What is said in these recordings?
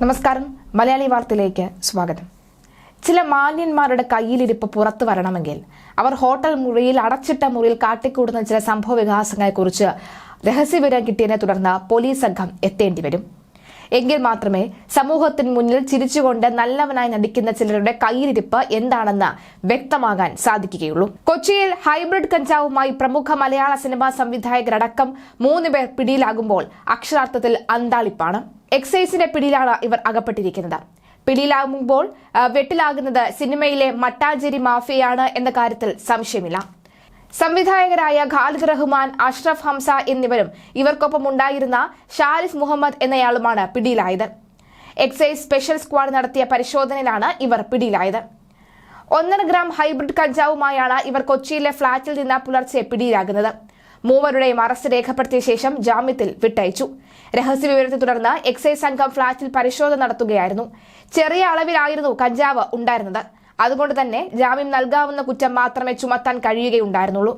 നമസ്കാരം. മലയാളി വാർത്തയിലേക്ക് സ്വാഗതം. ചില മാന്യന്മാരുടെ കയ്യിലിരിപ്പ് പുറത്തു വരണമെങ്കിൽ അവർ ഹോട്ടൽ മുറിയിൽ അടച്ചിട്ട മുറിയിൽ കാട്ടിക്കൂടുന്ന ചില സംഭവ വികാസങ്ങളെക്കുറിച്ച് രഹസ്യവിവരം കിട്ടിയതിനെ തുടർന്ന് പോലീസ് സംഘം എത്തേണ്ടി വരും. എങ്കിൽ മാത്രമേ സമൂഹത്തിന് മുന്നിൽ ചിരിച്ചുകൊണ്ട് നല്ലവനായി നടിക്കുന്ന ചിലരുടെ കയ്യിലിരിപ്പ് എന്താണെന്ന് വ്യക്തമാകാൻ സാധിക്കുകയുള്ളൂ. കൊച്ചിയിൽ ഹൈബ്രിഡ് കഞ്ചാവുമായി പ്രമുഖ മലയാള സിനിമാ സംവിധായകരടക്കം മൂന്ന് പേർ പിടിയിലാകുമ്പോൾ അക്ഷരാർത്ഥത്തിൽ അന്താളിപ്പാണ്. എക്സൈസിന്റെ പിടിയിലാണ് ഇവർ അകപ്പെട്ടിരിക്കുന്നത്. പിടിയിലാകുമ്പോൾ വെട്ടിലാകുന്നത് സിനിമയിലെ മട്ടാഞ്ചേരി മാഫിയയാണ് എന്ന കാര്യത്തിൽ സംശയമില്ല. സംവിധായകരായ ഖാലിദ് റഹ്മാൻ അഷ്റഫ് ഹംസ എന്നിവരും ഇവർക്കൊപ്പം ഉണ്ടായിരുന്ന ഷാരിഫ് മുഹമ്മദ് എന്നയാളുമാണ് പിടിയിലായത്. എക്സൈസ് സ്പെഷ്യൽ സ്ക്വാഡ് നടത്തിയ പരിശോധനയിലാണ് ഇവർ പിടിയിലായത്. ഒന്നര ഗ്രാം ഹൈബ്രിഡ് കഞ്ചാവുമായാണ് ഇവർ കൊച്ചിയിലെ ഫ്ളാറ്റിൽ നിന്ന് പുലർച്ചെ പിടിയിലാകുന്നത്. മൂവരുടെയും അറസ്റ്റ് രേഖപ്പെടുത്തിയ ശേഷം ജാമ്യത്തിൽ വിട്ടയച്ചു. രഹസ്യവിവരത്തെ തുടർന്ന് എക്സൈസ് സംഘം ഫ്ളാറ്റിൽ പരിശോധന നടത്തുകയായിരുന്നു. ചെറിയ അളവിലായിരുന്നു കഞ്ചാവ് ഉണ്ടായിരുന്നത്. അതുകൊണ്ട് തന്നെ ജാമ്യം നൽകാവുന്ന കുറ്റം മാത്രമേ ചുമത്താൻ കഴിയുകയുണ്ടായിരുന്നുള്ളൂ.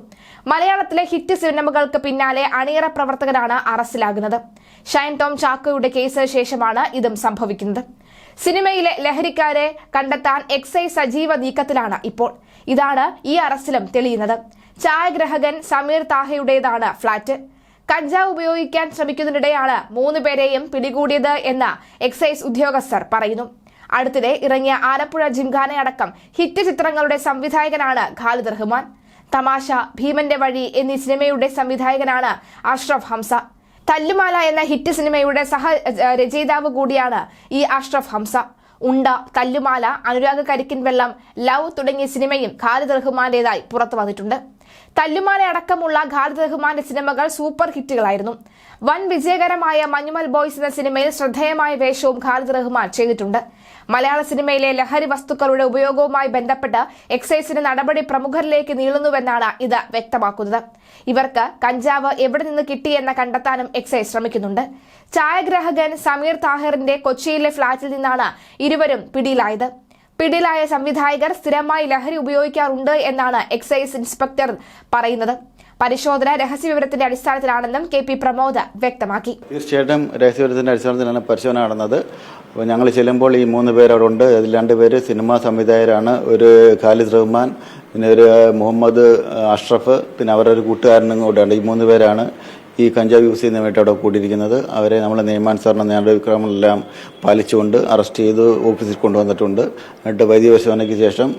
മലയാളത്തിലെ ഹിറ്റ് സിനിമകൾക്ക് പിന്നാലെ അണിയറ പ്രവർത്തകരാണ് അറസ്റ്റിലാകുന്നത്. ഷൈൻ ടോം ചാക്കോയുടെ കേസിന് ശേഷമാണ് ഇതും സംഭവിക്കുന്നത്. സിനിമയിലെ ലഹരിക്കാരെ കണ്ടെത്താൻ എക്സൈസ് സജീവ നീക്കത്തിലാണ് ഇപ്പോൾ. ഇതാണ് ഈ അറസ്റ്റിലും തെളിയുന്നത്. ഛായാഗ്രഹകൻ സമീർ താഹയുടേതാണ് ഫ്ളാറ്റ്. കഞ്ചാവ് ഉപയോഗിക്കാൻ ശ്രമിക്കുന്നതിനിടെയാണ് മൂന്നുപേരെയും പിടികൂടിയത് എന്ന് എക്സൈസ് ഉദ്യോഗസ്ഥർ പറയുന്നു. അടുത്തിടെ ഇറങ്ങിയ ആലപ്പുഴ ജിംഖാനയടക്കം ഹിറ്റ് ചിത്രങ്ങളുടെ സംവിധായകനാണ് ഖാലിദ് റഹ്മാൻ. തമാശ ഭീമന്റെ വഴി എന്നീ സിനിമയുടെ സംവിധായകനാണ് അഷ്റഫ് ഹംസ. തല്ലുമാല എന്ന ഹിറ്റ് സിനിമയുടെ സഹ രചയിതാവ് കൂടിയാണ് ഈ അഷ്റഫ് ഹംസ. ഉണ്ട തല്ലുമാല അനുരാഗ് കരിക്കിൻ വെള്ളം ലവ് തുടങ്ങിയ സിനിമയും ഖാലിദ് റഹ്മാന്റേതായി പുറത്തു വന്നിട്ടുണ്ട് തല്ലുമാല അടക്കമുള്ള ഖാലിദ് റഹ്മാന്റെ സിനിമകൾ സൂപ്പർ ഹിറ്റുകളായിരുന്നു. വൻ വിജയകരമായ മഞ്ഞുമൽ ബോയ്സ് എന്ന സിനിമയിൽ ശ്രദ്ധേയമായ വേഷവും ഖാലിദ് റഹ്മാൻ ചെയ്തിട്ടുണ്ട്. മലയാള സിനിമയിലെ ലഹരി വസ്തുക്കളുടെ ഉപയോഗവുമായി ബന്ധപ്പെട്ട് എക്സൈസിന്റെ നടപടി പ്രമുഖരിലേക്ക് നീളുന്നുവെന്നാണ് ഇത് വ്യക്തമാക്കുന്നത്. ഇവർക്ക് കഞ്ചാവ് എവിടെ നിന്ന് കിട്ടിയെന്ന് കണ്ടെത്താനും എക്സൈസ് ശ്രമിക്കുന്നുണ്ട്. ഛായാഗ്രാഹകൻ സമീർ താഹിറിന്റെ കൊച്ചിയിലെ ഫ്ളാറ്റിൽ നിന്നാണ് ഇരുവരും പിടിയിലായത്. പിടിയിലായ സംവിധായകർ സ്ഥിരമായി ലഹരി ഉപയോഗിക്കാറുണ്ട് എന്നാണ് എക്സൈസ് ഇൻസ്പെക്ടർ പറയുന്നത്. പരിശോധന രഹസ്യവിവരത്തിന്റെ അടിസ്ഥാനത്തിലാണെന്നും കെ പി പ്രമോദ് വ്യക്തമാക്കി. തീർച്ചയായിട്ടും രഹസ്യവിവരത്തിന്റെ അടിസ്ഥാനത്തിലാണ് പരിശോധന നടന്നത്. അപ്പോൾ ഞങ്ങൾ ചെല്ലുമ്പോൾ ഈ മൂന്ന് പേര് അവിടെ ഉണ്ട്. അതിൽ രണ്ട് പേര് സിനിമാ സംവിധായകരാണ്. ഒരു ഖാലിദ് റഹ്മാൻ പിന്നെ ഒരു മുഹമ്മദ് അഷ്റഫ് പിന്നെ അവരുടെ കൂട്ടുകാരനും കൂടെയുണ്ട്. ഈ മൂന്ന് പേരാണ് ഈ കഞ്ചാവ് യൂസ് ചെയ്യുന്നതുമായിട്ട് അവിടെ കൂടിയിരിക്കുന്നത് അവരെ നമ്മൾ നിയമാനുസരണം നടപടിക്രമങ്ങളെല്ലാം പാലിച്ചുകൊണ്ട് അറസ്റ്റ് ചെയ്ത് ഓഫീസിൽ കൊണ്ടുവന്നിട്ടുണ്ട്. എന്നിട്ട് വൈദ്യ പരിശോധനയ്ക്ക് ശേഷം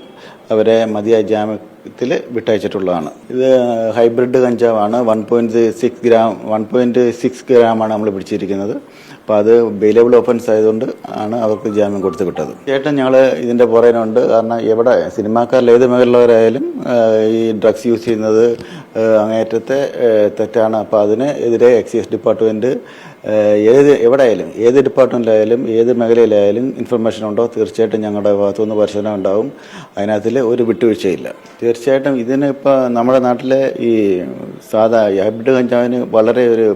അവരെ മതിയായ ജാമ്യത്തിൽ വിട്ടയച്ചിട്ടുള്ളതാണ്. ഇത് hybrid കഞ്ചാവാണ്. One point six gram one point six ഗ്രാമാണ് നമ്മൾ പിടിച്ചിരിക്കുന്നത്. അപ്പോൾ അത് ബെയിലബിൾ ഓഫൻസ് ആയതുകൊണ്ട് ആണ് അവർക്ക് ജാമ്യം കൊടുത്ത് വിട്ടത്. ചേട്ടൻ ഞങ്ങൾ ഇതിന്റെ പുറകിനുണ്ട് കാരണം എവിടെ സിനിമാക്കാരിൽ ഏത് മേഖലയിലുള്ളവരായാലും ഈ ഡ്രഗ്സ് യൂസ് ചെയ്യുന്നത് അങ്ങേറ്റത്തെ തെറ്റാണ്. അപ്പോൾ അതിന് എതിരെ എക്സൈസ് ഡിപ്പാർട്ട്മെന്റ് ഏത് എവിടെയായാലും ഏത് ഡിപ്പാർട്ട്മെന്റിലായാലും ഏത് മേഖലയിലായാലും ഇൻഫർമേഷൻ ഉണ്ടോ തീർച്ചയായിട്ടും ഞങ്ങളുടെ ഭാഗത്തുനിന്ന് പരിശോധന ഉണ്ടാവും. അതിനകത്തിൽ ഒരു വിട്ടുവീഴ്ചയില്ല. തീർച്ചയായിട്ടും ഇതിന് ഇപ്പോൾ നമ്മുടെ നാട്ടിലെ ഈ സാധാ ഹൈബ്രിഡ് കഞ്ചാവിന് വളരെ ഒരു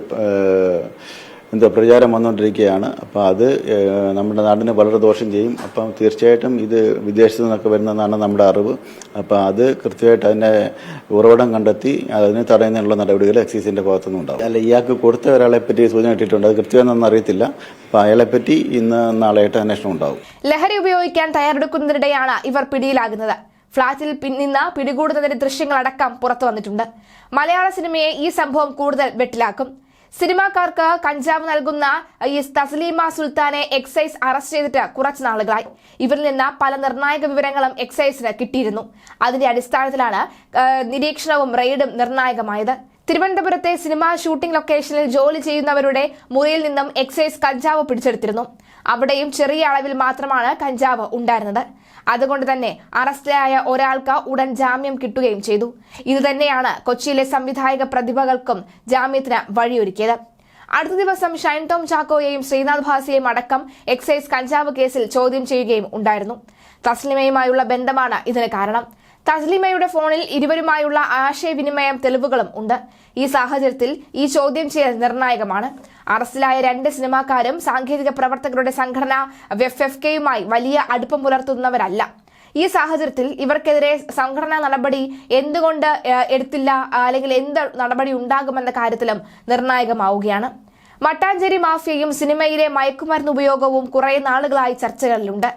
എന്താ പ്രചാരം വന്നുകൊണ്ടിരിക്കുകയാണ്. അപ്പോൾ അത് നമ്മുടെ നാടിന് വളരെ ദോഷം ചെയ്യും. അപ്പം തീർച്ചയായിട്ടും ഇത് വിദേശത്തു നിന്നൊക്കെ വരുന്നതാണ് നമ്മുടെ അറിവ്. അപ്പോൾ അത് കൃത്യമായിട്ട് അതിന്റെ ഉറവിടം കണ്ടെത്തി അതിന് തടയുന്നതിനുള്ള നടപടികൾ എക്സൈസിന്റെ ഭാഗത്തുനിന്ന് ഉണ്ടാവും അല്ല ഇയാൾക്ക് കൊടുത്ത ഒരാളെ പറ്റി സൂചന കിട്ടിയിട്ടുണ്ട്. അത് കൃത്യമെന്നൊന്നും അറിയത്തില്ല. അപ്പോൾ അയാളെപ്പറ്റി ഇന്ന് നാളെയായിട്ട് അന്വേഷണം ഉണ്ടാവും ലഹരി ഉപയോഗിക്കാൻ തയ്യാറെടുക്കുന്നതിനിടെയാണ് ഇവർ പിടിയിലാകുന്നത്. ഫ്ളാറ്റിൽ നിന്ന് പിടികൂടുന്നതിന്റെ ദൃശ്യങ്ങളടക്കം പുറത്തു വന്നിട്ടുണ്ട്. മലയാള സിനിമയെ ഈ സംഭവം കൂടുതൽ വെട്ടിലാക്കും. സിനിമാക്കാർക്ക് കഞ്ചാവ് നൽകുന്ന ഈ തസ്ലീമ സുൽത്താനെ എക്സൈസ് അറസ്റ്റ് ചെയ്തിട്ട് കുറച്ച് നാളുകളായി. ഇവരിൽ നിന്ന് പല നിർണായക വിവരങ്ങളും എക്സൈസിന് കിട്ടിയിരുന്നു. അതിന്റെ അടിസ്ഥാനത്തിലാണ് നിരീക്ഷണവും റെയ്ഡും നിർണായകമായത്. തിരുവനന്തപുരത്തെ സിനിമാ ഷൂട്ടിംഗ് ലൊക്കേഷനിൽ ജോലി ചെയ്യുന്നവരുടെ മുറിയിൽ നിന്നും എക്സൈസ് കഞ്ചാവ് പിടിച്ചെടുത്തിരുന്നു. അവിടെയും ചെറിയ അളവിൽ മാത്രമാണ് കഞ്ചാവ് ഉണ്ടായിരുന്നത്. അതുകൊണ്ട് തന്നെ അറസ്റ്റിലായ ഒരാൾക്ക് ഉടൻ ജാമ്യം കിട്ടുകയും ചെയ്തു. ഇതുതന്നെയാണ് കൊച്ചിയിലെ സംവിധായക പ്രതിഭകൾക്കും ജാമ്യത്തിന് വഴിയൊരുക്കിയത്. അടുത്ത ദിവസം ഷൈൻ ടോം ചാക്കോയെയും ശ്രീനാഥ് ഭാസിയെയും അടക്കം എക്സൈസ് കഞ്ചാവ് കേസിൽ ചോദ്യം ചെയ്യുകയും ഉണ്ടായിരുന്നു. തസ്ലിമയുമായുള്ള ബന്ധമാണ് ഇതിന് കാരണം. തസ്ലിമയുടെ ഫോണിൽ ഇരുവരുമായുള്ള ആശയവിനിമയം തെളിവുകളും ഉണ്ട്. ഈ സാഹചര്യത്തിൽ ഈ ചോദ്യം ചെയ്യൽ നിർണായകമാണ്. അറസ്റ്റിലായ രണ്ട് സിനിമാക്കാരും സാങ്കേതിക പ്രവർത്തകരുടെ സംഘടന എഫ് എഫ് കെയുമായി വലിയ അടുപ്പം പുലർത്തുന്നവരല്ല. ഈ സാഹചര്യത്തിൽ ഇവർക്കെതിരെ സംഘടനാ നടപടി എന്തുകൊണ്ട് എടുത്തില്ല അല്ലെങ്കിൽ എന്ത് നടപടി ഉണ്ടാകുമെന്ന കാര്യത്തിലും നിർണായകമാവുകയാണ്. മട്ടാഞ്ചേരി മാഫിയയും സിനിമയിലെ മയക്കുമരുന്ന് ഉപയോഗവും കുറെ നാളുകളായി ചർച്ചകളിലുണ്ട്.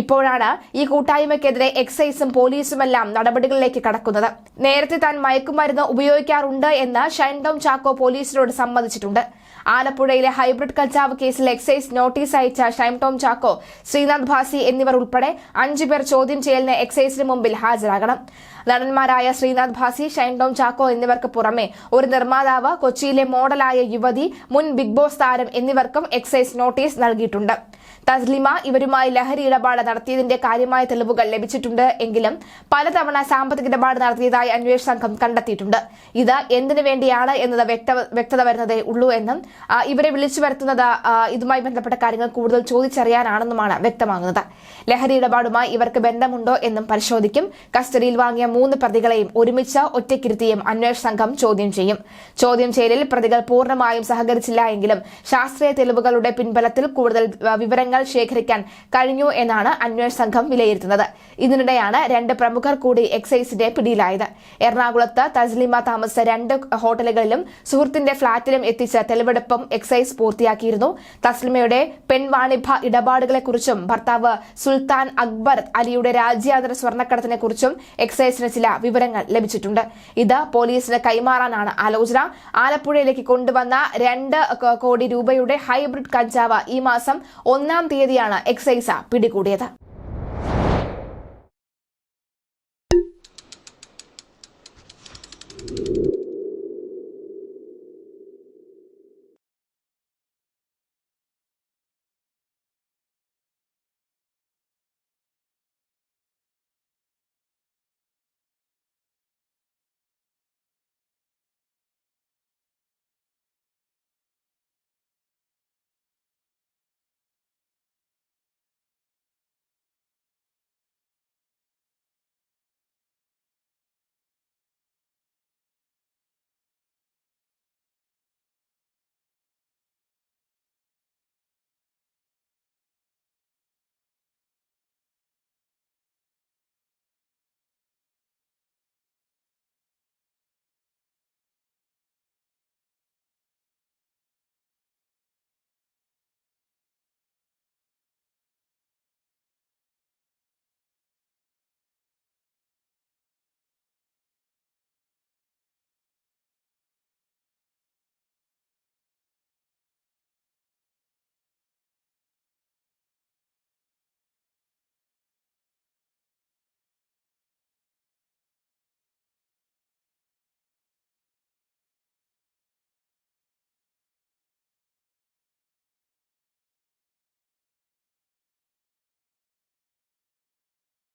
ഇപ്പോഴാണ് ഈ കൂട്ടായ്മയ്ക്കെതിരെ എക്സൈസും പോലീസുമെല്ലാം നടപടികളിലേക്ക് കടക്കുന്നത്. നേരത്തെ താൻ മയക്കുമരുന്ന് ഉപയോഗിക്കാറുണ്ട് എന്ന് ഷൈൻഡോം ചാക്കോ പോലീസിനോട് സമ്മതിച്ചിട്ടുണ്ട്. ആലപ്പുഴയിലെ ഹൈബ്രിഡ് കഞ്ചാവ് കേസിൽ എക്സൈസ് നോട്ടീസ് അയച്ച ഷൈം ടോം ചാക്കോ ശ്രീനാഥ് ഭാസി എന്നിവർ ഉൾപ്പെടെ അഞ്ചുപേർ ചോദ്യം ചെയ്യലിന് എക്സൈസിന് മുമ്പിൽ ഹാജരാകണം. നടന്മാരായ ശ്രീനാഥ് ഭാസി ഷൈൻടോം ചാക്കോ എന്നിവർക്ക് പുറമെ ഒരു നിർമ്മാതാവ് കൊച്ചിയിലെ മോഡലായ യുവതി മുൻ ബിഗ് ബോസ് താരം എന്നിവർക്കും എക്സൈസ് നോട്ടീസ് നൽകിയിട്ടുണ്ട്. തസ്ലിമ ഇവരുമായി ലഹരി ഇടപാട് നടത്തിയതിന്റെ കാര്യമായ തെളിവുകൾ ലഭിച്ചിട്ടുണ്ട്. എങ്കിലും പലതവണ സാമ്പത്തിക ഇടപാട് നടത്തിയതായി അന്വേഷണ സംഘം കണ്ടെത്തിയിട്ടുണ്ട്. ഇത് എന്തിനു വേണ്ടിയാണ് എന്നത് വ്യക്തത വരുന്നതേ ഉള്ളൂ എന്നും ഇവരെ വിളിച്ചു വരുത്തുന്നത് ഇതുമായി ബന്ധപ്പെട്ട കാര്യങ്ങൾ കൂടുതൽ ചോദിച്ചറിയാനാണെന്നുമാണ് വ്യക്തമാകുന്നത്. ലഹരി ഇടപാടുമായി ഇവർക്ക് ബന്ധമുണ്ടോ എന്നും പരിശോധിക്കും. കസ്റ്റഡിയിൽ വാങ്ങിയ മൂന്ന് പ്രതികളെയും ഒരുമിച്ച് ഒറ്റക്കിരുത്തിയും അന്വേഷണ സംഘം ചോദ്യം ചെയ്യും. ചോദ്യം ചെയ്യലിൽ പ്രതികൾ പൂർണമായും സഹകരിച്ചില്ല എങ്കിലും ശാസ്ത്രീയ തെളിവുകളുടെ പിൻബലത്തിൽ കൂടുതൽ ആ, വിവരങ്ങൾ ശേഖരിക്കാൻ കഴിഞ്ഞു എന്നാണ് അന്വേഷണ സംഘം വിലയിരുത്തുന്നത്. ഇതിനിടെയാണ് രണ്ട് പ്രമുഖർ കൂടി എക്സൈസിന്റെ പിടിയിലായത്. എറണാകുളത്ത് തസ്ലിമ താമസിച്ച രണ്ട് ഹോട്ടലുകളിലും സുഹൃത്തിന്റെ ഫ്ളാറ്റിലും എത്തിച്ച തെളിവെടുപ്പും എക്സൈസ് പൂർത്തിയാക്കിയിരുന്നു. തസ്ലിമയുടെ പെൺവാണിഭ ഇടപാടുകളെക്കുറിച്ചും ഭർത്താവ് സുൽത്താൻ അക്ബർ അലിയുടെ രാജ്യാന്തര സ്വർണക്കടത്തിനെ കുറിച്ചും എക്സൈസിന് ചില വിവരങ്ങൾ ലഭിച്ചിട്ടുണ്ട്. ഇത് പോലീസിന് കൈമാറാനാണ് ആലോചന. ആലപ്പുഴയിലേക്ക് കൊണ്ടുവന്ന രണ്ട് കോടി രൂപയുടെ ഹൈബ്രിഡ് കഞ്ചാവ് ഈ മാസം ഒന്നാം തീയതിയാണ് എക്സൈസ പിടികൂടിയത്